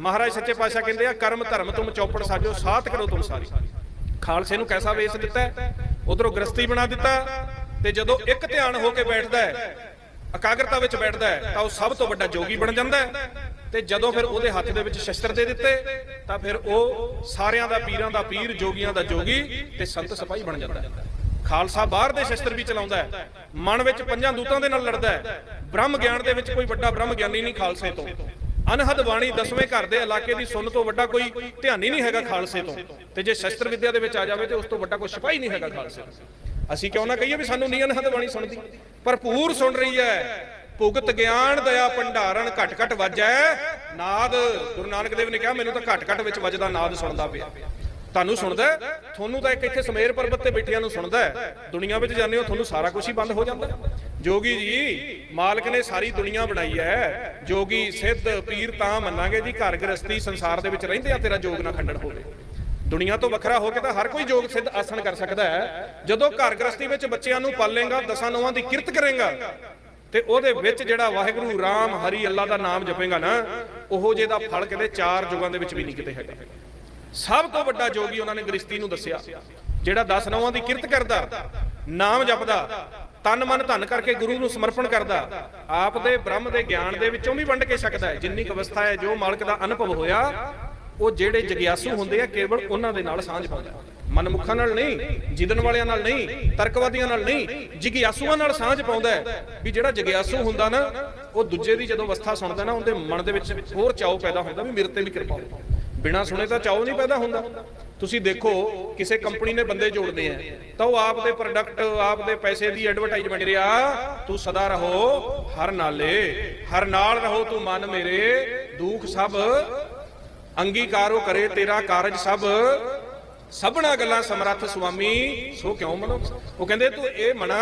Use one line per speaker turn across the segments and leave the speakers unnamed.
ਮਹਾਰਾਜ ਸੱਚੇ ਪਾਤਸ਼ਾਹ ਕਹਿੰਦੇ ਆ, ਕਰਮ ਧਰਮ ਤੁਮ ਚੌਪੜ ਸਾਜੋ, ਸਾਥ ਕਰੋ ਤੁਮ ਸਾਰੀ। ਖਾਲਸੇ ਨੂੰ ਕੈਸਾ ਵੇਸ ਦਿੱਤਾ ਉਧਰੋਂ ਗ੍ਰਸਤੀ ਬਣਾ ਦਿੱਤਾ ਤੇ ਜਦੋਂ ਇੱਕ ਧਿਆਨ ਹੋ ਕੇ ਬੈਠਦਾ ਹੈ, ਇਕਾਗਰਤਾ ਵਿੱਚ ਬੈਠਦਾ ਹੈ, ਤਾਂ ਉਹ ਸਭ ਤੋਂ ਵੱਡਾ ਜੋਗੀ ਬਣ ਜਾਂਦਾ ਹੈ। ਤੇ ਜਦੋਂ ਫਿਰ ਉਹਦੇ ਹੱਥ ਦੇ ਵਿੱਚ ਸ਼ਸਤਰ ਦੇ ਦਿੱਤੇ, ਤਾਂ ਫਿਰ ਉਹ ਸਾਰਿਆਂ ਦਾ ਪੀਰਾਂ ਦਾ ਪੀਰ, ਜੋਗੀਆਂ ਦਾ ਜੋਗੀ ਤੇ ਸੰਤ ਸਿਪਾਹੀ ਬਣ ਜਾਂਦਾ ਹੈ। ਖਾਲਸਾ ਬਾਹਰ ਦੇ ਸ਼ਸਤਰ ਵੀ ਚਲਾਉਂਦਾ ਹੈ, ਮਨ ਵਿੱਚ ਪੰਜਾਂ ਦੂਤਾਂ ਦੇ ਨਾਲ ਲੜਦਾ ਹੈ। ਬ੍ਰਹਮ ਗਿਆਨ ਦੇ ਵਿੱਚ ਕੋਈ ਵੱਡਾ ਬ੍ਰਹਮ ਗਿਆਨੀ ਨਹੀਂ ਖਾਲਸੇ ਤੋਂ। ਅਨਹਦ ਬਾਣੀ ਦਸਵੇਂ ਘਰ ਦੇ ਇਲਾਕੇ ਦੀ ਸੁਣ ਤੋਂ ਵੱਡਾ ਕੋਈ ਧਿਆਨੀ ਨਹੀਂ ਹੈਗਾ ਖਾਲਸੇ ਤੋਂ। ਤੇ ਜੇ ਸ਼ਸਤਰ ਵਿੱਦਿਆ ਦੇ ਵਿੱਚ ਆ ਜਾਵੇ ਤੇ ਉਸ ਤੋਂ ਵੱਡਾ ਕੋਈ ਸਿਪਾਹੀ ਨਹੀਂ ਹੈਗਾ ਖਾਲਸੇ ਤੋਂ। ਅਸੀਂ ਕਿਉਂ ਨਾ ਕਹੀਏ ਵੀ ਸਾਨੂੰ ਨਹੀਂ ਅਨਹਦ ਬਾਣੀ ਸੁਣਦੀ। ਭਰਪੂਰ ਸੁਣ ਰਹੀ ਹੈ। ਭੁਗਤ ਗਿਆਨ, ਦਇਆ, ਭੰਡਾਰਨ ਘਟ ਘਟ ਵੱਜੈ ਨਾਦ, ਗੁਰੂ ਨਾਨਕ ਦੇਵ ਨੇ ਕਿਹਾ, ਮੈਨੂੰ ਤਾਂ ਘਟ ਘਟ ਵਿੱਚ ਵੱਜਦਾ ਨਾਦ ਸੁਣਦਾ ਪਿਆ। ਤੁਹਾਨੂੰ ਸੁਣਦਾ ਤੁਹਾਨੂੰ ਤਾਂ ਇੱਕ ਇੱਥੇ ਸਮੇਰ ਪਰਬਤ ਤੇ ਬੈਠਿਆਂ ਨੂੰ ਸੁਣਦਾ ਹੈ। ਦੁਨੀਆ ਵਿੱਚ ਜਾਂਦੇ ਹੋ, ਤੁਹਾਨੂੰ ਸਾਰਾ ਕੁਝ ਹੀ ਬੰਦ ਹੋ ਜਾਂਦਾ। ਜੋਗੀ ਜੀ, ਮਾਲਕ ਨੇ ਸਾਰੀ ਦੁਨੀਆ ਬਣਾਈ ਹੈ। ਜੋਗੀ, ਸਿੱਧ, ਪੀਰ ਤਾਂ ਮੰਨਾਂਗੇ ਜੀ, ਘਰ ਗ੍ਰਸਤੀ ਸੰਸਾਰ ਦੇ ਵਿੱਚ ਰਹਿੰਦੇ ਆ, ਤੇਰਾ ਜੋਗ ਨਾ ਖੰਡਣ ਹੋਵੇ। ਦੁਨੀਆ ਤੋਂ ਵੱਖਰਾ ਹੋ ਕੇ ਤਾਂ ਹਰ ਕੋਈ ਯੋਗ ਸਿੱਧ ਆਸਣ ਕਰ ਸਕਦਾ ਹੈ। ਜਦੋਂ ਘਰ ਗ੍ਰਸਤੀ ਵਿੱਚ ਬੱਚਿਆਂ ਨੂੰ ਪਾਲੇਗਾ, ਦਸਾਂ ਨੌਵਾਂ ਦੀ ਕਿਰਤ ਕਰੇਗਾ, ਤੇ ਉਹਦੇ ਵਿੱਚ ਜਿਹੜਾ ਵਾਹਿਗੁਰੂ ਰਾਮ ਹਰੀ ਅੱਲਾ ਦਾ ਨਾਮ ਜਪੇਗਾ ਨਾ, ਉਹੋ ਜੇ ਦਾ ਫਲ ਕਿਤੇ ਚਾਰ ਯੁਗਾਂ ਦੇ ਵਿੱਚ ਵੀ ਨਹੀਂ ਕਿਤੇ ਹੈਗਾ। ਸਭ ਤੋਂ ਵੱਡਾ ਜੋਗੀ ਉਹਨਾਂ ਨੇ ਗ੍ਰਸਤੀ ਨੂੰ ਦੱਸਿਆ, ਜਿਹੜਾ 10 ਨੌਵਾਂ ਦੀ ਕਿਰਤ ਕਰਦਾ, ਨਾਮ ਜਪਦਾ, ਤਨ ਮਨ ਧਨ ਕਰਕੇ ਗੁਰੂ ਨੂੰ ਸਮਰਪਣ ਕਰਦਾ, ਆਪ ਦੇ ਬ੍ਰਹਮ ਦੇ ਗਿਆਨ ਦੇ ਵਿੱਚੋਂ ਵੀ ਵੰਡ ਕੇ ਸਕਦਾ ਹੈ। ਜਿੰਨੀ ਕੁ ਅਵਸਥਾ ਹੈ, ਜੋ ਮਾਲਕ ਦਾ ਅਨੁਭਵ ਹੋਇਆ, ਉਹ ਜਿਹੜੇ ਜਗਿਆਸੂ ਹੁੰਦੇ ਆ, ਕੇਵਲ ਉਹਨਾਂ ਦੇ ਨਾਲ ਸਾਂਝ ਪਾਉਂਦਾ ਮਨਮੁੱਖਾਂ ਨਾਲ ਨਹੀਂ, ਜਿੱਦਣ ਵਾਲਿਆਂ ਨਾਲ ਨਹੀਂ, ਤਰਕਵਾਦੀਆਂ ਨਾਲ ਨਹੀਂ, ਜਗਿਆਸੂਆਂ ਨਾਲ ਸਾਂਝ ਪਾਉਂਦਾ ਹੈ ਵੀ ਜਿਹੜਾ ਜਗਿਆਸੂ ਹੁੰਦਾ ਨਾ, ਉਹ ਦੂਜੇ ਦੀ ਜਦੋਂ ਅਵਸਥਾ ਸੁਣਦਾ ਨਾ, ਉਹਦੇ ਮਨ ਦੇ ਵਿੱਚ ਹੋਰ ਚਾਉ ਪੈਦਾ ਹੁੰਦਾ ਵੀ ਮੇਰੇ ਤੇ ਵੀ ਕਿਰਪਾ ਹੋਵੇ। ਬਿਨਾ ਸੁਣੇ ਤਾਂ ਚਾਉ ਨਹੀਂ ਪੈਦਾ ਹੁੰਦਾ। ਤੁਸੀਂ ਦੇਖੋ, ਕਿਸੇ ਕੰਪਨੀ ਨੇ ਬੰਦੇ ਜੋੜਦੇ ਆ, ਤਾਂ ਉਹ ਆਪ ਦੇ ਪ੍ਰੋਡਕਟ ਆਪ ਦੇ ਪੈਸੇ ਦੀ ਐਡਵਰਟਾਈਜ਼ਮੈਂਟ ਰਿਹਾ ਤੂੰ ਸਦਾ ਰਹੋ, ਹਰ ਨਾਲੇ, ਹਰ ਨਾਲ ਰਹੋ, ਤੂੰ ਮਨ ਮੇਰੇ, ਦੁੱਖ ਸਭ ਅੰਗੀਕਾਰੋ ਕਰੇ, ਤੇਰਾ ਕਾਰਜ ਸਭ ਸਭਨਾ ਗੱਲਾਂ ਸਮਰੱਥ ਸੁਆਮੀ, ਸੋ ਕਿਉਂ ਮਨੋ ਉਹ ਕਹਿੰਦੇ, ਤੂੰ ਇਹ ਮਨਾ,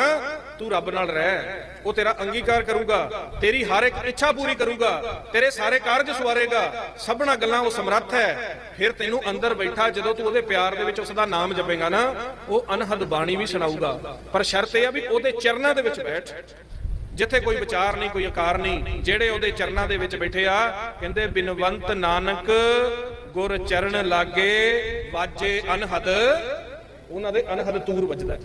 ਤੂੰ ਰੱਬ ਨਾਲ ਰਹਿ, ਉਹ ਤੇਰਾ ਅੰਗੀਕਾਰ ਕਰੂਗਾ, ਤੇਰੀ ਹਰ ਇੱਕ ਇੱਛਾ ਪੂਰੀ ਕਰੂਗਾ, ਤੇਰੇ ਸਾਰੇ ਕਾਰਜ ਸਵਾਰੇਗਾ ਸਭਨਾ ਗੱਲਾਂ ਉਹ ਸਮਰੱਥ ਹੈ। ਫਿਰ ਤੈਨੂੰ ਅੰਦਰ ਬੈਠਾ, ਜਦੋਂ ਤੂੰ ਉਹਦੇ ਪਿਆਰ ਦੇ ਵਿੱਚ ਉਸ ਦਾ ਨਾਮ ਜਪੇਗਾ ਨਾ, ਉਹ ਅਨਹਦ ਬਾਣੀ ਵੀ ਸੁਣਾਊਗਾ। ਪਰ ਸ਼ਰਤ ਇਹ ਆ ਵੀ ਉਹਦੇ ਚਰਨਾਂ ਦੇ ਵਿੱਚ ਬੈਠ। ਜਿੱਥੇ ਕੋਈ ਵਿਚਾਰ ਨਹੀਂ, ਕੋਈ ਆਕਾਰ ਨਹੀਂ, ਜਿਹੜੇ ਉਹਦੇ ਚਰਨਾਂ ਦੇ ਵਿੱਚ ਬੈਠੇ ਆ, ਕਹਿੰਦੇ, ਬਿਨਵੰਤ ਨਾਨਕ ਗੁਰ ਚਰਨ ਲਾਗੇ ਵਾਜੇ ਅਨਹਦ ਉਹਨਾਂ ਦੇ ਅਨਹਦ ਤੂਰ ਵੱਜਦਾ